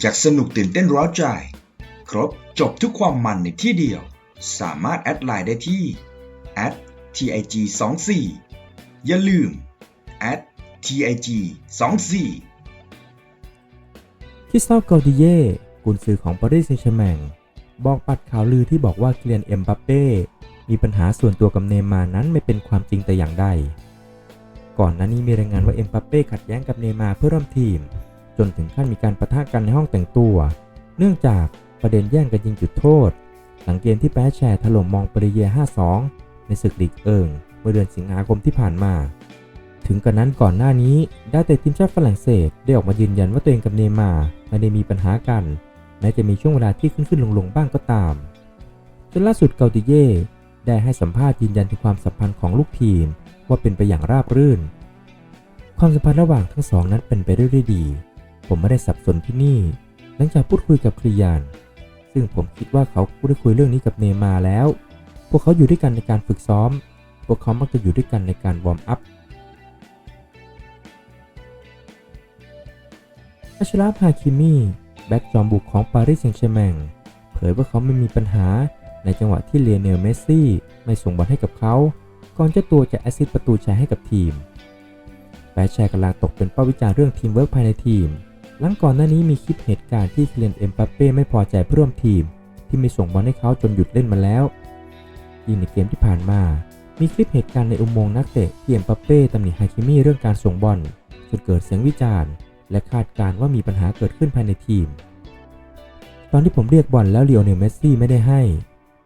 อยากสนุกตื่นเต้นร้าวใจ ครบจบทุกความมันในที่เดียว สามารถแอดไลน์ได้ที่ @tig 2 4 อย่าลืม @tig 2 4 คริสตัลกาติเย่กุนซือของปารีสแซงต์แชร์แมงบอกปัดข่าวลือที่บอกว่าเกลียนเอ็มบัปเป้ มีปัญหาส่วนตัวกับเนมานั้นไม่เป็นความจริงแต่อย่างใด ก่อนหน้านี้มีรายงานว่าเอ็มบัปเป้ขัดแย้งกับเนมาเพื่อร่วมทีม จนถึงขั้นมีการประทะกันในห้องแต่งตัว เนื่องจากประเด็นแย่งกันยิงจุดโทษ หลังเกมที่แพ้แชร์ถล่มมองปริเย 5-2 ในศึกลีกเอิงเมื่อเดือนสิงหาคมที่ผ่านมา ถึงกระนั้นก่อนหน้านี้ดาวเตะทีมชาติฝรั่งเศสได้ออกมายืนยันว่าตัวเองกับเนมาไม่ได้มีปัญหากันแม้จะมีช่วงเวลาที่ขึ้นขึ้นลงลงๆบ้างก็ตามจนล่าสุดเกาติเย่ได้ให้สัมภาษณ์ยืนยันถึงความสัมพันธ์ของลูกทีมว่าเป็นไปอย่างราบรื่น ความสัมพันธ์ระหว่างทั้งสองนั้นเป็นไปได้ด้วยดี ผมไม่ได้สับสนที่นี่ หลังจากพูดคุยกับคริยาน ซึ่งผมคิดว่าเขาได้คุยเรื่องนี้กับเนย์มาแล้ว พวกเขาอยู่ด้วยกันในการฝึกซ้อม พวกเขามักจะอยู่ด้วยกันในการวอร์มอัพอัชราฟฮาคิมีแบ็กจอมบุกของปารีสแซงต์แชร์แมงเผยว่าเขาไม่มีปัญหาในจังหวะที่เลเนลเมสซี่ไม่ส่งบอลให้กับเขา ก่อนเจ้าตัวจะแอซิสประตูชัยให้กับทีมแฟร์แชร์กำลังตกเป็นเป้าวิจารณ์เรื่องทีมเวิร์กภายในทีม หลังก่อนหน้านี้มีคลิปเหตุการณ์ที่เคลียนเอ็มปัปเป้ไม่พอใจเพื่อนร่วมทีม ที่ไม่ส่งบอลให้เขาจนหยุดเล่นมาแล้วยิ่งในเกมที่ผ่านมา มีคลิปเหตุการณ์ในอุโมงค์นักเตะที่เอ็มปัปเป้ตำหนิฮาคิมิเรื่องการส่งบอลจนเกิดเสียงวิจารณ์ และคาดการณ์ว่ามีปัญหาเกิดขึ้นภายในทีม ตอนที่ผมเรียกบอลแล้วเลียวเนลเมสซี่ไม่ได้ให้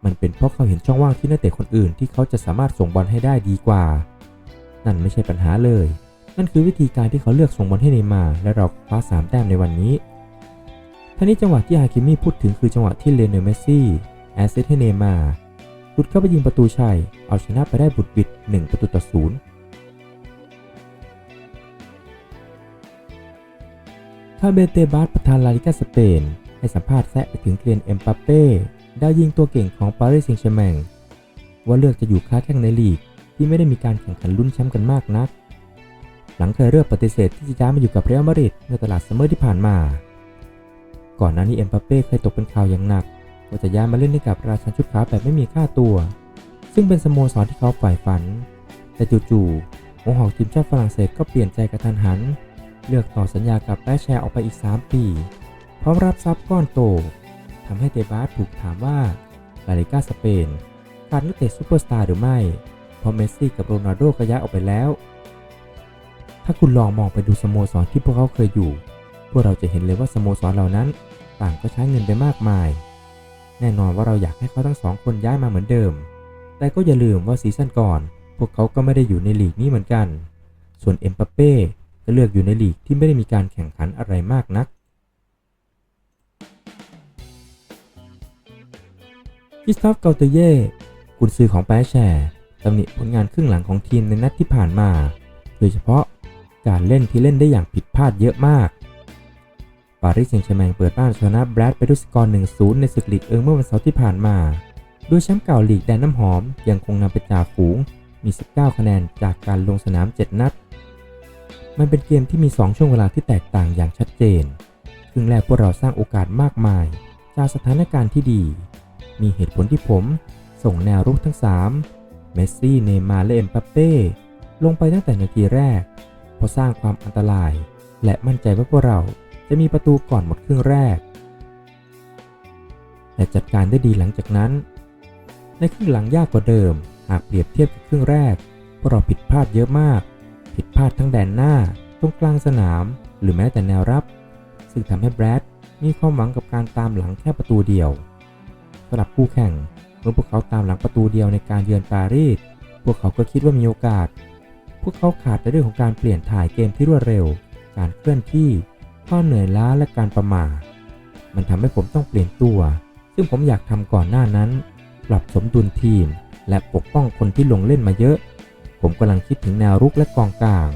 มันเป็นเพราะเขาเห็นช่องว่างที่นักเตะคนอื่นที่เขาจะสามารถส่งบอลให้ได้ดีกว่า นั่นไม่ใช่ปัญหาเลย นั่นคือวิธีการที่เขาเลือกส่งบอลให้เนย์มาร์และเราคว้าสามแต้มในวันนี้ท่านี้จังหวะที่ฮาคิมิพูดถึงคือจังหวะที่เลเนลเมสซี่แอสเซทให้เนย์มาร์หลุดเข้าไปยิงประตูชัย เอาชนะไปได้บุดบิด 1 ประตูต่อศูนย์คาเบเตบาสประธานลาลิกาสเปน ให้สัมภาษณ์แซะไปถึงเกลียนเอ็มปัปเป้ดาวยิงตัวเก่งของปารีสแซงต์แชร์แมงว่าเลือกจะอยู่ค้าแข่งในลีก ที่ไม่ได้มีการแข่งขันลุ้นแชมป์กันมากนัก หลังเคยเลือกปฏิเสธที่จะย้ายมาอยู่กับเรอัลมาดริดเมื่อตลาดซัมเมอร์ที่ผ่านมา ก่อนหน้านี้เอ็มปัปเป้เคยตกเป็นข่าวอย่างหนักว่าจะย้ายมาเล่นให้กับราชันชุดขาวแบบไม่มีค่าตัว ซึ่งเป็นสโมสรที่เขาใฝ่ฝัน แต่จู่ๆหัวหอกทีมชาติฝรั่งเศสก็เปลี่ยนใจกระทันหัน เลือกต่อสัญญากับแปแชร์ออกไปอีก 3 ปีพร้อมรับทรัพย์ก้อนโตทำให้เตบาสถูกถามว่าลาลิกาสเปนขาดนักเตะซูเปอร์สตาร์หรือไม่เพราะเมสซี่กับโรนัลโดก็ย้ายออกไปแล้ว ถ้าคุณลองมองไปดูสโมสรที่พวกเขาเคยอยู่ พวกเราจะเห็นเลยว่าสโมสรเหล่านั้น ต่างก็ใช้เงินไปมากมาย แน่นอนว่าเราอยากให้เขาทั้งสองคนย้ายมาเหมือนเดิม แต่ก็อย่าลืมว่าซีซั่นก่อน พวกเขาก็ไม่ได้อยู่ในลีกนี้เหมือนกัน ส่วนเอ็มปัปเป้ก็เลือกอยู่ในลีกที่ไม่ได้มีการแข่งขันอะไรมากนักคริสตอฟเกาเตเย่กุนซือของแปรแชร์ตำหนิผลงานครึ่งหลังของทีมในนัดที่ผ่านมา โดยเฉพาะ การเล่นที่เล่นได้อย่างผิดพลาดเยอะมาก ปารีสแซงต์แชร์แมงเปิดบ้านชนะแบรดไปด้วยสกอร์ 1-0 ในศึกลีกเอิงเมื่อวันเสาร์ที่ผ่านมา โดยแชมป์เก่าลีกแดนน้ำหอม ยังคงนำไปจ่าฝูง มี 19 คะแนนจากการลงสนาม 7 นัด มันเป็นเกมที่มี 2 ช่วงเวลาที่แตกต่างอย่างชัดเจน ครึ่งแรกพวกเราสร้างโอกาสมากมาย จากสถานการณ์ที่ดี มีเหตุผลที่ผม ส่งแนวรุกทั้ง 3 เมสซี่ เนย์มาร์และเอ็มบัปเป้ ลงไปตั้งแต่นาทีแรก ราะสร้างความอันตราย และมั่นใจว่าพวกเราจะมีประตูก่อนหมดครึ่งแรก แต่จัดการได้ดีหลังจากนั้น ในครึ่งหลังยากกว่าเดิม หากเปรียบเทียบกับครึ่งแรก พวกเราผิดพลาดเยอะมาก ผิดพลาดทั้งแดนหน้า ตรงกลางสนาม หรือแม้แต่แนวรับ ซึ่งทำให้แบรดมีความหวังกับการตามหลังแค่ประตูเดียวสำหรับคู่แข่งเมื่อพวกเขาตามหลังประตูเดียวในการเยือนปารีส พวกเขาก็คิดว่ามีโอกาส พวกเขาขาดในเรื่องของการเปลี่ยนถ่ายเกมที่รวดเร็ว การเคลื่อนที่ ความเหนื่อยล้าและการประมาทมันทำให้ผมต้องเปลี่ยนตัว ซึ่งผมอยากทำก่อนหน้านั้น ปรับสมดุลทีม และปกป้องคนที่ลงเล่นมาเยอะ ผมกำลังคิดถึงแนวรุกและกองกลาง